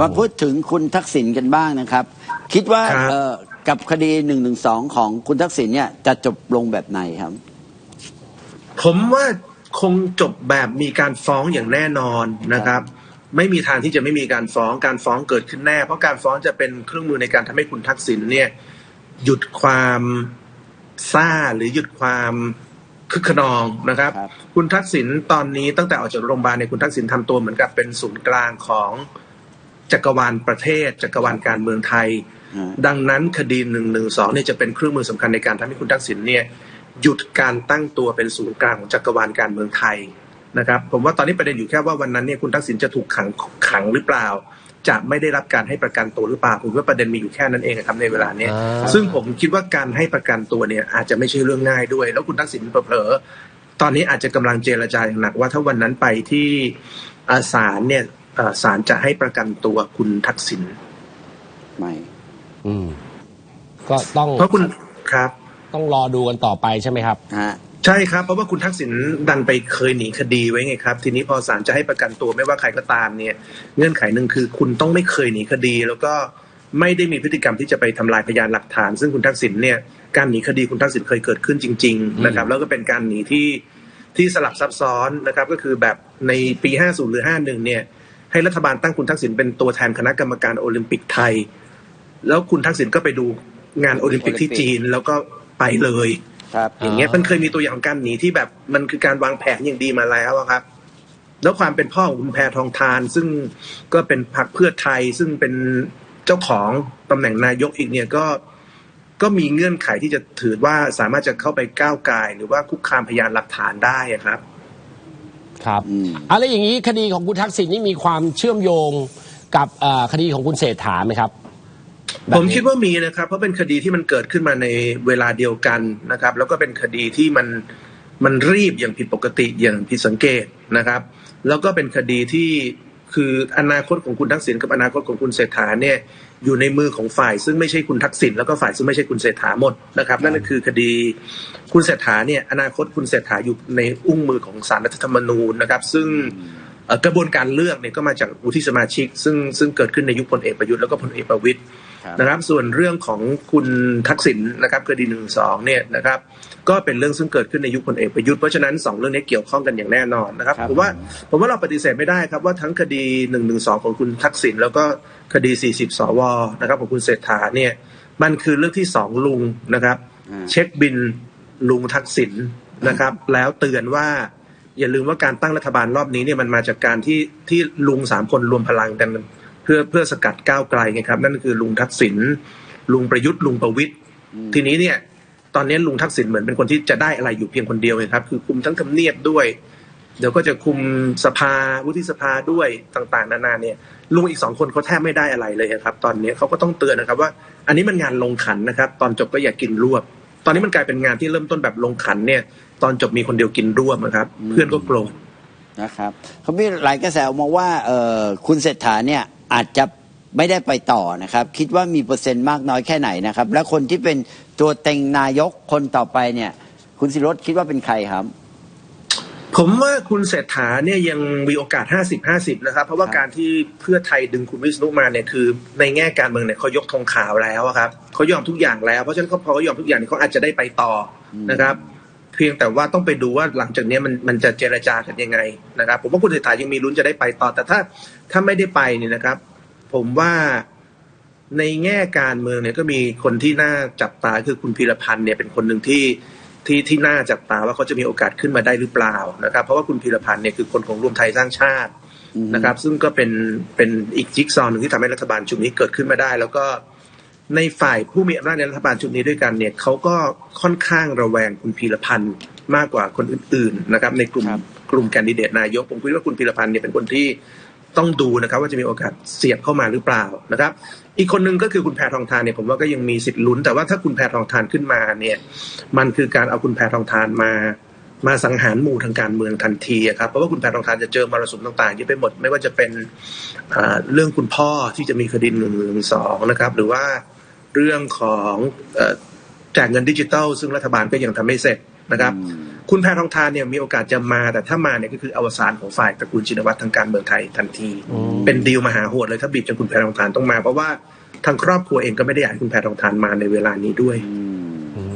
มาพูดถึงคุณทักษิณกันบ้างนะครับ คิดว่าครับเอ่อกับคดีหนึ่งหนึ่งสองของคุณทักษิณเนี่ยจะจบลงแบบไหนครับ ผมว่าคงจบแบบมีการฟ้องอย่างแน่นอนนะครับ ไม่มีทางที่จะไม่มีการฟ้องการฟ้องเกิดขึ้นแน่ เพราะการฟ้องจะเป็นเครื่องมือในการทำให้คุณทักษิณเนี่ย หยุดความซ่าหรือหยุดความคึกขนองนะครับครับ คุณทักษิณตอนนี้ตั้งแต่ออกจากโรงพยาบาลเนี่ยคุณทักษิณทำตัวเหมือนกับเป็นศูนย์กลางของ จักรวาลประเทศ จักรวาลการเมืองไทยอ่าดังนั้นคดีหนึ่งหนึ่งสองเนี่ยจะเป็นเครื่องมือสำคัญในการทำให้คุณทักษิณเนี่ยหยุดการตั้งตัวเป็นศูนย์กลางของจักรวาลการเมืองไทยนะครับผมว่าตอนนี้ประเด็นอยู่แค่ว่าวันนั้นเนี่ยคุณทักษิณจะถูกขังขังหรือเปล่า จะไม่ได้รับการให้ประกันตัวหรือเปล่าผมว่าประเด็นมีอยู่แค่นั้นเองครับในเวลาเนี้ยอ่าซึ่งผมคิดว่าการให้ประกันตัวเนี่ยอาจจะไม่ใช่เรื่องง่ายด้วย แล้วคุณทักษิณเผลอๆตอนนี้อาจจะกำลังเจรจาอย่างหนักว่าถ้าวันนั้นไปที่อ่าศาลเนี่ยอ่า ศาลจะให้ประกันตัวคุณทักษิณไม่อืม ก็ต้องเพราะคุณครับ ต้องรอดูกันต่อไปใช่ไหมครับฮะใช่ครับ เพราะว่าคุณทักษิณดันไปเคยหนีคดีไว้ไงครับ ทีนี้พอศาลจะให้ประกันตัวไม่ว่าใครก็ตามเนี่ย เงื่อนไขหนึ่งคือ คุณต้องไม่เคยหนีคดี แล้วก็ไม่ได้มีพฤติกรรมที่จะไปทำลายพยานหลักฐาน ซึ่งคุณทักษิณเนี่ยการหนีคดีคุณทักษิณเคยเกิดขึ้นจริง ๆ นะครับ แล้วก็เป็นการหนีที่ที่สลับซับซ้อนนะครับ ก็คือแบบในปี 50 หรือ 51 เนี่ย ให้รัฐบาลตั้งคุณทักษิณเป็นตัวแทนคณะกรรมการโอลิมปิกไทย แล้วคุณทักษิณก็ไปดูงานโอลิมปิกที่จีนแล้วก็ไปเลย ครับอย่างเงี้ยอ่ามัมันเคยมีตัวอย่างของการหนีที่แบบมันคือการวางแผนอย่างดีมาแล้วอะครับ แล้วความเป็นพ่อของคุณแพทองทาน ซึ่งก็เป็นพรรคเพื่อไทยซึ่งเป็นเจ้าของตำแหน่งนายกอีกเนี่ยก็ก็มีเงื่อนไขที่จะถือว่าสามารถจะเข้าไปก้าวไกายหรือว่าคุกคามพยานหลักฐานได้อะครับ ครับอืมอะไรอย่างนี้คดีของคุณทักษิณนี่มีความเชื่อมโยงกับเอ่อคดีของคุณเศรษฐาไหมครับแบบผมนี้คิดว่ามีนะครับ เพราะเป็นคดีที่มันเกิดขึ้นมาในเวลาเดียวกันนะครับ แล้วก็เป็นคดีที่มันมันรีบอย่างผิดปกติอย่างผิดสังเกตนะครับ แล้วก็เป็นคดีที่ คืออนาคตของคุณทักษิณกับอนาคตของคุณเศรษฐาเนี่ยอยู่ในมือของฝ่าย ซึ่งไม่ใช่คุณทักษิณแล้วก็ฝ่ายซึ่งไม่ใช่คุณเศรษฐาหมดนะครับ นั่นก็คือคดีคุณเศรษฐาเนี่ยอนาคตคุณเศรษฐาอยู่ในอุ้งมือของศาลรัฐธรรมนูญนะครับ ซึ่งเอ่อกระบวนการเลือกเนี่ยก็มาจากวุฒิสมาชิก ซึ่งซึ่งเกิดขึ้นในยุคพลเอกประยุทธ์แล้วก็พลเอกประวิตยครับ นะครับ ส่วนเรื่องของคุณทักษิณนะครับคดีหนึ่งสองเนี่ยนะครับ ก็เป็นเรื่องซึ่งเกิดขึ้นในยุคพลเอกประยุทธ์เพราะฉะนั้นสองเรื่องนี้เกี่ยวข้องกันอย่างแน่นอนนะครับครับผมว่าผมว่าเราปฏิเสธไม่ได้ครับว่าทั้งคดีหนึ่งหนึ่งสองของคุณทักษิณแล้วก็คดีสี่สิบสวนะครับของคุณเศรษฐาเนี่ยมันคือเรื่องที่สองลุงนะครับอ่าเช็คบินลุงทักษิณนะครับ แล้วเตือนว่าอย่าลืมว่าการตั้งรัฐบาลรอบนี้เนี่ยมันมาจากการที่ที่ลุงสามคนรวมพลังกัน เพื่อเพื่อสกัดก้าวไกลไงครับ นั่นคือลุงทักษิณลุงประยุทธ์ลุงประวิตยทีนี้เนี่ย ตอนนี้ลุงทักษิณเหมือนเป็นคนที่จะได้อะไรอยู่เพียงคนเดียวเลยครับ คือคุมทั้งทำเนียบด้วย เดี๋ยวก็จะคุมสภาวุฒิสภาด้วยต่างๆ นานาเนี่ย ลุงอีกสองคนเขาแทบไม่ได้อะไรเลยครับ ตอนนี้เขาก็ต้องเตือนนะครับว่า อันนี้มันงานลงขันนะครับ ตอนจบก็อย่ากินรวบ ตอนนี้มันกลายเป็นงานที่เริ่มต้นแบบลงขันเนี่ย ตอนจบมีคนเดียวกินรวบนะครับ เพื่อนก็โกรธนะครับเขามีหลายกระแสออกมาว่าเออคุณเศรษฐาเนี่ย อาจจะไม่ได้ไปต่อนะครับ คิดว่ามีเปอร์เซ็นต์มากน้อยแค่ไหนนะครับ และคนที่เป็นตัวเต็งนายกคนต่อไปเนี่ย คุณสิรสคิดว่าเป็นใครครับ ผมว่าคุณเศรษฐาเนี่ยยังมีโอกาส 50-50 นะครับ เพราะว่าครับการที่เพื่อไทยดึงคุณวิษณุมาเนี่ยคือ ในแง่การเมืองเนี่ยเขายกธงขาวแล้วอะครับเขายอมทุกอย่างแล้วเพราะฉะนั้นเขาพอเขายอมทุกอย่างเนี่ยเขาอาจจะได้ไปต่ออนะครับ เพียงแต่ว่าต้องไปดูว่าหลังจากนี้มันมันจะเจรจากันยังไงนะครับ ผมว่าคุณเศรษฐายังมีลุ้นจะได้ไปต่อ แต่ถ้าถ้าไม่ได้ไปเนี่ยนะครับ ผมว่าในแง่การเมืองเนี่ยก็มีคนที่น่าจับตาคือคุณพีรพันธ์เนี่ยเป็นคนหนึ่งที่ที่ที่น่าจับตาว่าเขาจะมีโอกาสขึ้นมาได้หรือเปล่านะครับ เพราะว่าคุณพีรพันธ์เนี่ยคือคนของรวมไทยสร้างชาตินะครับ ซึ่งก็เป็นเป็นอีกจิ๊กซอว์หนึ่งที่ทำให้รัฐบาลชุดนี้เกิดขึ้นมาได้ แล้วก็ ในฝ่ายผู้มีอำนาจในรัฐบาลชุดนี้ด้วยกันเนี่ยเขาก็ค่อนข้างระแวงคุณพีรพันธ์มากกว่าคนอื่นๆนะครับในกลุ่มครับกลุ่มแคนดิเดตนายกผมคิดว่าคุณพีรพันธ์เนี่ยเป็นคนที่ต้องดูนะครับว่าจะมีโอกาสเสียบเข้ามาหรือเปล่านะครับ อีกคนหนึ่งก็คือคุณแพทองทานเนี่ยผมว่าก็ยังมีสิทธิ์ลุ้น แต่ว่าถ้าคุณแพทองทานขึ้นมาเนี่ยมันคือการเอาคุณแพทองทานมามาสังหารหมู่ทางการเมืองทันทีอะครับเพราะว่าคุณแพทองทานจะเจอมรสุมต่างๆเยอะไปหมด ไม่ว่าจะเป็นอ่าเรื่องคุณพ่อที่จะมีคดีหนึ่งหนึ่งสองนะครับ หรือว่า เรื่องของเอ่อแจกเงินดิจิทัล ซึ่งรัฐบาลก็ยังทำไม่เสร็จนะครับ คุณแพทองทานเนี่ยมีโอกาสจะมาแต่ถ้ามาเนี่ยก็คืออวสานของฝ่ายตระกูลชินวัตรทางการเมืองไทยทันที เป็นดีลมหาโหดเลยถ้าบีบจนคุณแพทองทานต้องมา เพราะว่าทางครอบครัวเองก็ไม่ได้อยากให้คุณแพทองทานมาในเวลานี้ด้วย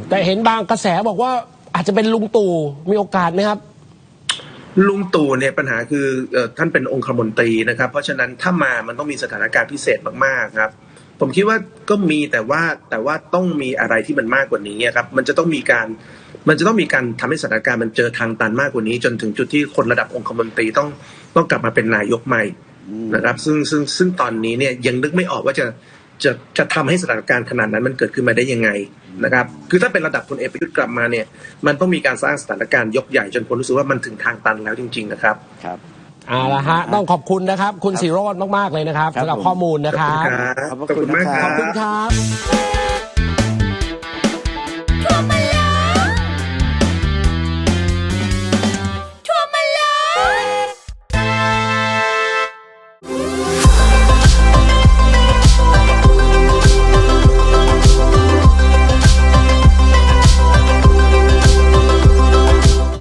แต่เห็นบางกระแสบอกว่าอาจจะเป็นลุงตู่มีโอกาสไหมครับลุงตู่เนี่ยปัญหาคือเอ่อท่านเป็นองคมนตรีนะครับ เพราะฉะนั้นถ้ามามันต้องมีสถานการณ์พิเศษมากๆครับ ผมคิดว่าก็มีแต่ว่าแต่ว่าต้องมีอะไรที่มันมากกว่านี้ครับ มันจะต้องมีการมันจะต้องมีการทำให้สถานการณ์มันเจอทางตันมากกว่านี้ จนถึงจุดที่คนระดับองคมนตรีต้องต้องกลับมาเป็นนายกใหม่นะครับ ซึ่งซึ่งซึ่งตอนนี้เนี่ยยังนึกไม่ออกว่าจะจะจะทำให้สถานการณ์ขนาดนั้นมันเกิดขึ้นมาได้ยังไงนะครับ คือถ้าเป็นระดับพลเอกประยุทธ์กลับมาเนี่ย มันต้องมีการสร้างสถานการณ์ยกใหญ่จนคนรู้สึกว่ามันถึงทางตันแล้วจริง ๆ นะครับ ครับ เอาละฮะต้องขอบคุณนะครับ คุณสีโรจน์มาก ๆ เลยนะครับครับสำหรับผมข้อมูลนะขอบคคุรัณบครับ ขอบพระคุณมากนะคคขรัอบคุณครับ Come